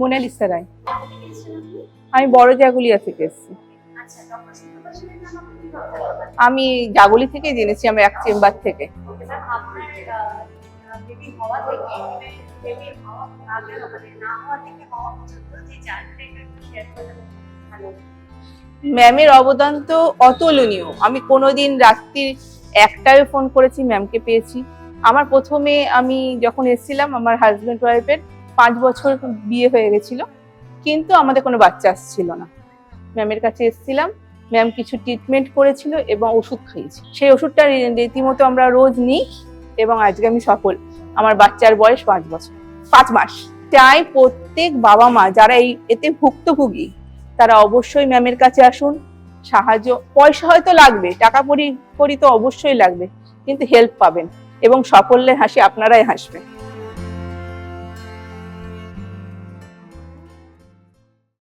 Mona Lisa রায়? আমি বড় জাগুলিয়া থেকে এসেছি? আমি জাগুলি থেকে জেনেছি, আমি এক চেম্বার থেকে। ম্যামের অবদান তো অতুলনীয় আমি কোনোদিন রাত্রির একটায় ফোন করেছি, ম্যামকে পেয়েছি আমার প্রথমে আমি যখন এসেছিলাম, আমার হাজব্যান্ড ওয়াইফের পাঁচ বছর বিয়ে হয়ে গেছিল, কিন্তু আমাদের কোনো বাচ্চা আসছিল না। ম্যামের কাছে এসেছিলাম, ম্যাম কিছু ট্রিটমেন্ট করেছিল এবং ওষুধ খাইয়েছি। সেই ওষুধটা রীতিমতো আমরা রোজ নিই এবং আজকে আমি সফল। আমার বাচ্চার বয়স পাঁচ বছর, পাঁচ মাস। চাই প্রত্যেক বাবা মা যারা এই এতে ভুক্তভোগী, তারা অবশ্যই ম্যামের কাছে আসুন। সাহায্য, পয়সা হয়তো লাগবে, টাকা পরি তো অবশ্যই লাগবে, কিন্তু হেল্প পাবেন এবং সাফল্যের হাসি আপনারাই হাসবেন।